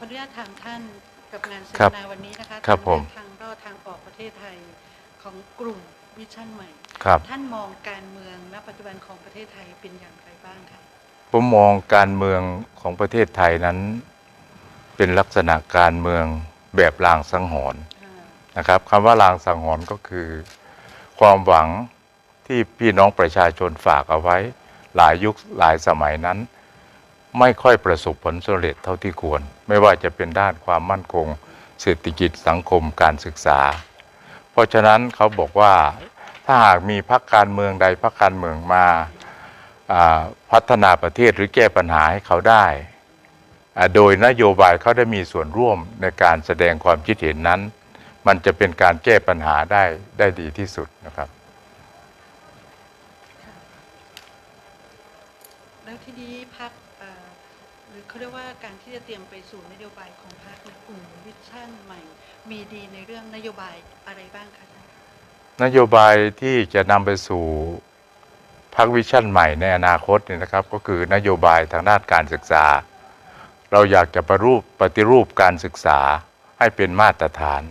ขออนุญาตถามท่านกับงานเสครัวบนาวันนี้นะคะครับทางผมเลือกทางรอดทางออกประเทศไทยของกลุ่มวิชั่นใหม่ ครับ ท่านมองการเมืองณปัจจุบันของประเทศไทยเป็นอย่างไรบ้างคะผมมองการเมืองของประเทศไทยนั้น เป็นลักษณะการเมืองแบบลางสังหรณ์อ่านะครับคำว่าลางสังหรณ์ก็คือ ความหวังที่พี่น้องประชาชนฝากเอาไว้ หลายยุคหลายสมัยนั้น ไม่ค่อยประสบผลสำเร็จเท่าที่ควร ไม่ว่าจะเป็นด้านความมั่นคง เศรษฐกิจสังคมการศึกษา เพราะฉะนั้นเขาบอกว่าถ้าหากมีพรรคการเมืองใดพรรคการเมืองมาพัฒนาประเทศหรือแก้ปัญหาให้เขาได้ โดยนโยบายเขาได้มีส่วนร่วมในการแสดงความคิดเห็นนั้น มันจะเป็นการแก้ปัญหาได้ได้ดีที่สุดนะครับ แล้วที่นี้พักหรือเขาเรียกว่าการที่จะเตรียมไปสู่นโยบายของพักในกลุ่มวิชั่นใหม่ มีดีในเรื่องนโยบายอะไรบ้างคะนโยบายที่จะนำไปสู่พักวิชั่นใหม่ในอนาคตเนี่ยนะครับ ก็คือนโยบายทางด้านการศึกษา เราอยากจะประรูปปฏิรูปการศึกษาให้เป็นมาตรฐาน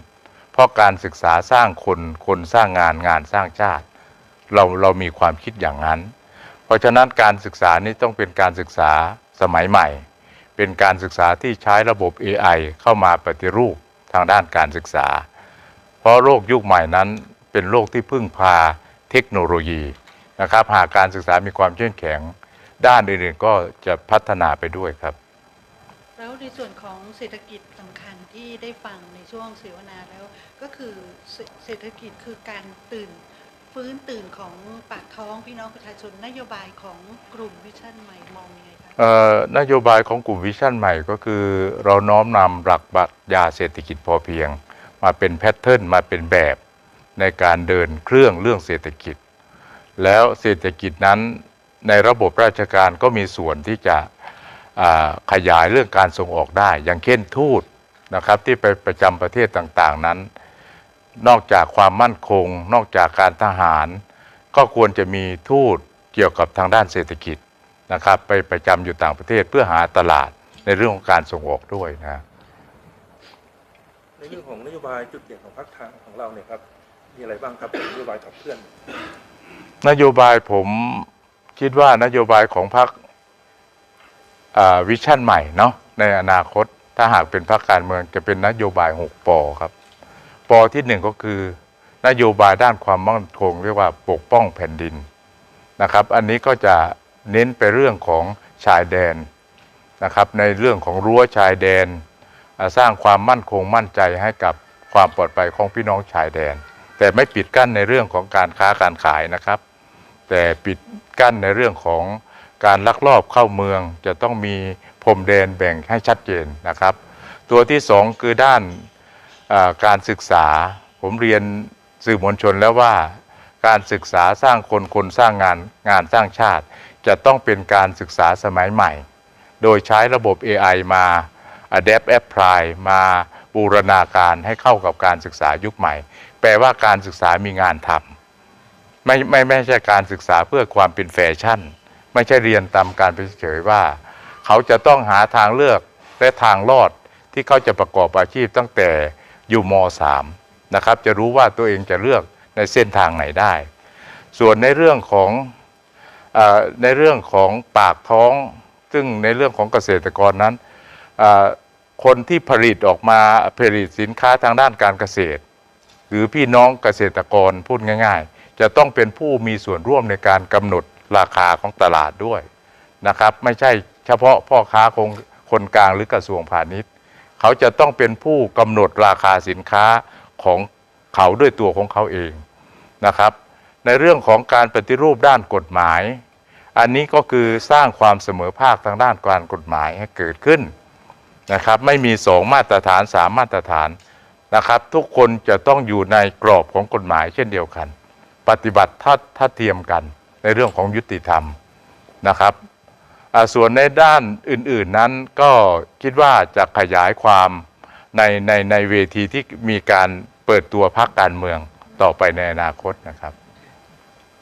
เพราะการศึกษาสร้างคนคนสร้างงานงานสร้างชาติ เราเรามีความคิดอย่างนั้น เพราะฉะนั้นการศึกษานี้ต้องเป็นการศึกษาสมัยใหม่ เป็นการศึกษาที่ใช้ระบบ AI เข้ามาปฏิรูปทางด้านการศึกษา เพราะโลกยุคใหม่นั้นเป็นโลกที่พึ่งพาเทคโนโลยีนะครับหากการศึกษามีความเข้มแข็ง ด้านอื่นๆก็จะพัฒนาไปด้วยครับ แล้วในส่วนของเศรษฐกิจสำคัญที่ได้ฟังในช่วงเสวนาแล้วก็คือเศรเศรษฐกิจคือการตื่น ฟื้นตื่นของปากท้องพี่น้องประชาชนนโยบายของกลุ่มวิชั่นใหม่มองยังไงคะเอ่อนโยบายของกลุ่มวิชั่นใหม่ก็คือ เราน้อมนำหลักปรัชญาเศรษฐกิจพอเพียง มาเป็นแพทเทิร์นมาเป็นแบบในการเดินเครื่องเรื่องเศรษฐกิจ แล้วเศรษฐกิจนั้นในระบบราชการก็มีส่วนที่จะขยายเรื่องการส่งออกได้ อย่างเช่นทูตนะครับที่ไปประจำประเทศต่างๆนั้น นอกจากความมั่นคง นอกจากการทหาร ก็ควรจะมีทูตเกี่ยวกับทางด้านเศรษฐกิจนะครับไปประจำอยู่ต่างประเทศเพื่อหาตลาดในเรื่องของการส่งออกด้วยนะในเรื่องของนโยบายจุดเด่นของพรรคทางของเราเนี่ยครับมีอะไรบ้างครับนโยบายขับเคลื่อน นโยบายผมคิดว่านโยบายของพรรควิชั่นใหม่เนาะในอนาคตถ้าหากเป็นพรรคการเมืองจะเป็นนโยบาย 6ปอครับ ปอที่หนึ่งก็คือนโยบายด้านความมั่นคง เรียกว่าปกป้องแผ่นดินนะครับ อันนี้ก็จะเน้นไปเรื่องของชายแดนนะครับในเรื่องของรั้วชายแดน สร้างความมั่นคงมั่นใจให้กับความปลอดภัยของพี่น้องชายแดน แต่ไม่ปิดกั้นในเรื่องของการค้าการขายนะครับ แต่ปิดกั้นในเรื่องของการลักลอบเข้าเมืองจะต้องมีพรมแดนแบ่งให้ชัดเจนนะครับ ตัวที่สองคือด้าน การศึกษา ผมเรียนสื่อมวลชนแล้วว่า การศึกษาสร้างคนคนสร้างงานงานสร้างชาติ จะต้องเป็นการศึกษาสมัยใหม่ โดยใช้ระบบ AI มา adapt apply มาบูรณาการให้เข้ากับการศึกษายุคใหม่ แปลว่าการศึกษามีงานทำไม่ไม่ไม่ใช่การศึกษาเพื่อความเป็นแฟชั่น ไม่ใช่เรียนตามการไปเฉยว่า เขาจะต้องหาทางเลือกและทางรอดที่เขาจะประกอบอาชีพตั้งแต่ อยู่ม .3 นะครับจะรู้ว่าตัวเองจะเลือกในเส้นทางไหนได้ ส่วนในเรื่องของอในเรื่องของปากท้อง ซึ่งในเรื่องของเกษตรกรนั้น คนที่ผลิตออกมาผลิตสินค้าทางด้านการเกษตร หรือพี่น้องเกษตรกรพูดง่าย ๆ จะต้องเป็นผู้มีส่วนร่วมในการกำหนดราคาของตลาดด้วยนะครับ ไม่ใช่เฉพาะพ่อค้าคงคนกลางหรือกระทรวงพาณิชย์ เขาจะต้องเป็นผู้กำหนดราคาสินค้าของเขาด้วยตัวของเขาเองนะครับ ในเรื่องของการปฏิรูปด้านกฎหมาย อันนี้ก็คือสร้างความเสมอภาคทางด้านการกฎหมายให้เกิดขึ้นนะครับ ไม่มีสองมาตรฐานสามมาตรฐานนะครับ ทุกคนจะต้องอยู่ในกรอบของกฎหมายเช่นเดียวกัน ปฏิบัติทัดทัดเทียมกันในเรื่องของยุติธรรมนะครับ ส่วนในด้านอื่น ๆนั้นก็คิดว่าจะขยายความในในในเวทีที่มีการเปิดตัวพรรคการเมืองต่อไปในอนาคตนะครับ